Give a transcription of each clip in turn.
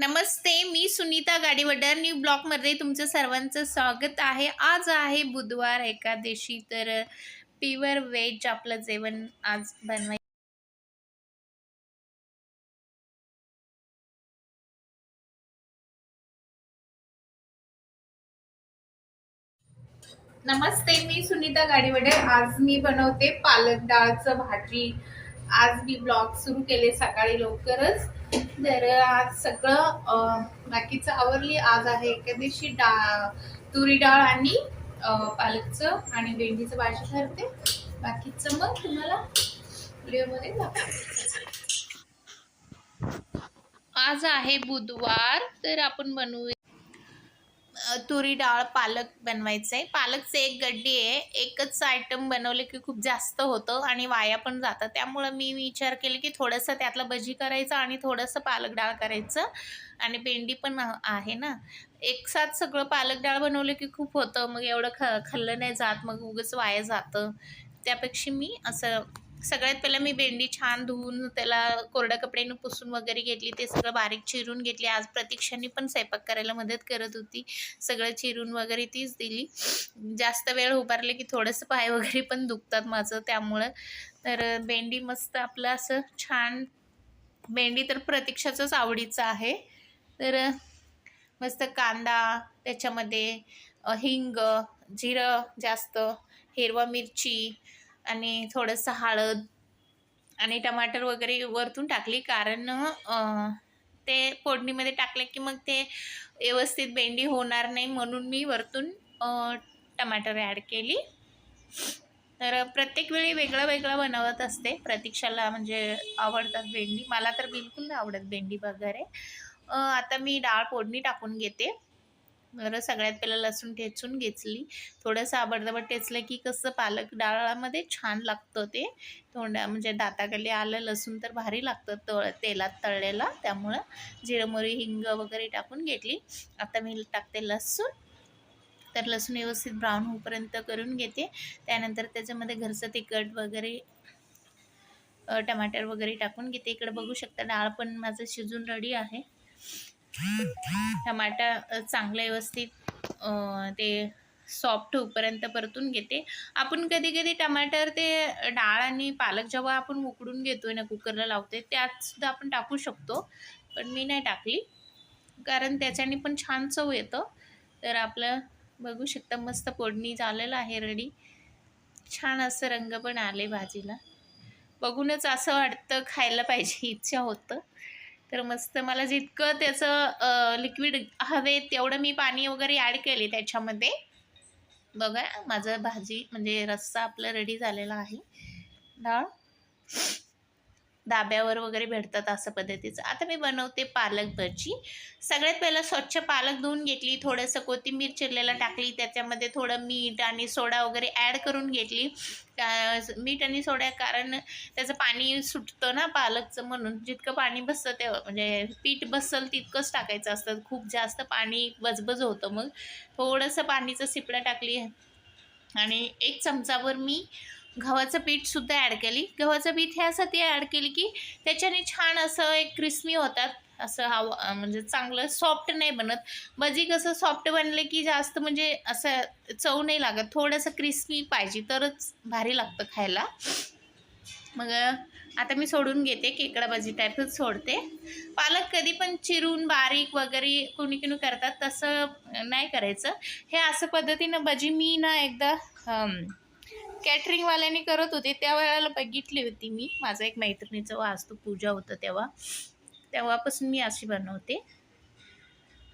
नमस्ते मी Sunita Gadiwadar. New ब्लॉकमध्ये तुमचं सर्वांचं स्वागत आहे. आज आहे बुधवार एकादशी तर प्युअर व्हेज आपलं जेवण आज बनवाय नमस्ते मी सुनीता गाडीवडे आज मी बनवते पालक डाळचं भाजी. आज मी ब्लॉग सुरू केले सकाळी लवकरच. तर आज सगळं बाकीचं आवरली. आज आहे एकादशी डाळ तुरी डाळ आणि पालकचं आणि भेंडीचं भाजी ठरते बाकीचं मग तुम्हाला व्हिडिओमध्ये दाखवते. आज आहे बुधवार तर आपण बनवू तुरी डाळ पालक बनवायचं आहे पालकचं एक गड्डी आहे. एकच आयटम बनवले की खूप जास्त होतं आणि वाया पण जातं त्यामुळं मी विचार केला की थोडंसं त्यातलं भजी करायचं आणि थोडंसं पालक डाळ करायचं. आणि भेंडी पण आहे ना. एकसाथ सगळं पालक डाळ बनवलं की खूप होतं. मग एवढं ख खाल्लं नाही जात. मग उगंच वाया जातं. त्यापेक्षा मी असं सगळ्यात पहिलं मी भेंडी छान धुवून त्याला कोरड्या कपड्यानं पुसून वगैरे घेतली ते सगळं बारीक चिरून घेतली. आज प्रतीक्षाने पण स्वयंपाक करायला मदत करत होती. सगळं चिरून वगैरे तीच दिली. जास्त वेळ उभारले की थोडंसं पाय वगैरे पण दुखतात माझं त्यामुळं. तर भेंडी मस्त आपलं असं छान भेंडी तर प्रतीक्षाचंच आवडीचं आहे. तर मस्त कांदा त्याच्यामध्ये हिंग जिरं जास्त हिरवा मिरची आणि थोडंसं हळद आणि टमाटर वगैरे वरतून टाकली. कारण ते फोडणीमध्ये टाकले की मग ते व्यवस्थित भेंडी होणार नाही म्हणून मी वरतून टमाटर ॲड केली. तर प्रत्येक वेळी वेगळं वेगळं बनवत असते. प्रतीक्षाला म्हणजे आवडतात भेंडी. मला तर बिलकुल नाही आवडत भेंडी वगैरे. आता मी डाळ फोडणी टाकून घेते. बरं सगळ्यात पहिलं लसूण ठेचून घेतली. थोडंसं आबडधबड टेचलं की कसं पालक डाळामध्ये छान लागतं ते. तोंडा म्हणजे दाताखाली आलं लसूण तर भारी लागतं तळ तेलात तळलेला. त्यामुळं जिरं हिंग वगैरे टाकून घेतली. आता मी टाकते लसूण. तर लसूण व्यवस्थित ब्राऊन होईपर्यंत करून घेते. त्यानंतर त्याच्यामध्ये घरचं तिखट वगैरे टमाटर वगैरे टाकून घेते. इकडे बघू शकता डाळ पण माझं शिजून रेडी आहे. टमाटा चांगला चांगलं व्यवस्थित ते सॉफ्ट होईपर्यंत परतून घेते. आपण कधी कधी टमाटर ते डाळ आणि पालक जेव्हा आपण उकडून घेतोय ना कुकरला लावते त्यातसुद्धा आपण टाकू शकतो. पण मी नाही टाकली. कारण त्याच्याने पण छान चव येतं. तर आपलं बघू शकता मस्त फोडणी झालेलं आहे रेडी छान असं रंग पण आले भाजीला. बघूनच असं वाटतं खायला पाहिजे इच्छा होतं. तर मस्त मला जितकं त्याचं लिक्विड हवे तेवढं मी पाणी वगैरे ॲड केले त्याच्यामध्ये. बघा माझं भाजी म्हणजे रस्सा आपला रेडी झालेला आहे. डाळ. धाब्यावर वगैरे भेटतात असं पद्धतीचं. आता मी बनवते पालक भजी. सगळ्यात पहिलं स्वच्छ पालक धुवून घेतली थोडंसं कोथिंबीर चिरलेला टाकली त्याच्यामध्ये थोडं मीठ आणि सोडा वगैरे ॲड करून घेतली. मीठ आणि सोडा कारण त्याचं पाणी सुटतं ना पालकचं म्हणून. जितकं पाणी बसतं ते म्हणजे पीठ बसल तितकंच टाकायचं असतं. खूप जास्त पाणी बजबज होतं मग. थोडंसं पाणीचं सिपडं टाकली. आणि एक चमचावर मी गव्हाचं पीठसुद्धा ॲड केली. गव्हाचं पीठ ह्यासाठी ॲड केली की त्याच्याने छान असं एक क्रिस्मी होतात. असं हवा म्हणजे चांगलं सॉफ्ट नाही बनत. भजी कसं सॉफ्ट बनले की जास्त म्हणजे असं चव नाही लागत. थोडंसं क्रिस्पी पाहिजे तरच भारी लागतं खायला. मग आता मी सोडून घेते केकडा भाजी टाईपच सोडते. पालक कधी पण चिरून बारीक वगैरे कुणी कुणी करतात तसं नाही करायचं. हे असं पद्धतीनं भजी मी ना एकदा कॅटरिंगवाल्याने करत होते त्या वेळेला बघितली होती मी. माझा एक मैत्रिणीचं वास्तू पूजा होतं तेव्हा. तेव्हापासून मी अशी बनवते.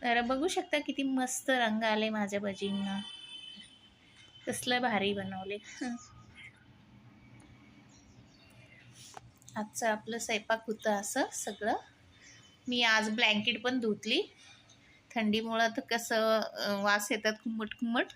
तर बघू शकता किती मस्त रंग आले माझ्या भजींना. कसलं भारी बनवले. आजचं आपलं स्वयंपाक होतं असं सगळं. मी आज ब्लँकेट पण धुतली. थंडीमुळं तर कसं वास येतात कुंबट कुंबट